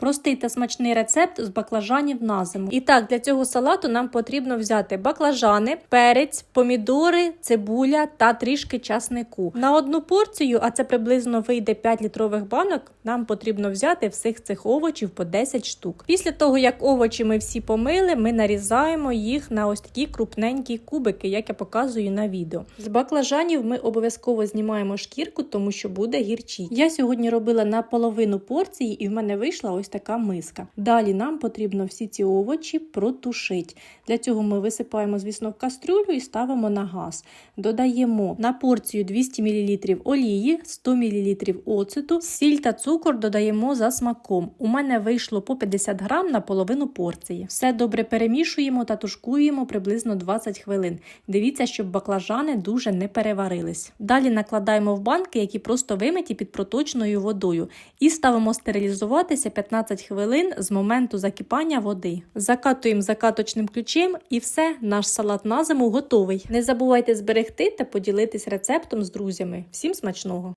Простий та смачний рецепт з баклажанів на зиму. І так, для цього салату нам потрібно взяти баклажани, перець, помідори, цибуля та трішки часнику. На одну порцію, а це приблизно вийде 5 літрових банок, нам потрібно взяти всіх цих овочів по 10 штук. Після того, як овочі ми всі помили, ми нарізаємо їх на ось такі крупненькі кубики, як я показую на відео. З баклажанів ми обов'язково знімаємо шкірку, тому що буде гірчить. Я сьогодні робила на половину порції, і в мене вийшла ось така миска. Далі нам потрібно всі ці овочі протушити. Для цього ми висипаємо, звісно, в кастрюлю і ставимо на газ. Додаємо на порцію 200 мл олії, 100 мл оцету, сіль та цукор додаємо за смаком. У мене вийшло по 50 грам на половину порції. Все добре перемішуємо та тушкуємо приблизно 20 хвилин. Дивіться, щоб баклажани дуже не переварились. Далі накладаємо в банки, які просто вимиті під проточною водою, і ставимо стерилізуватися 15 хвилин з моменту закипання води. Закатуємо закаточним ключем, і все, наш салат на зиму готовий. Не забувайте зберегти та поділитись рецептом з друзями. Всім смачного!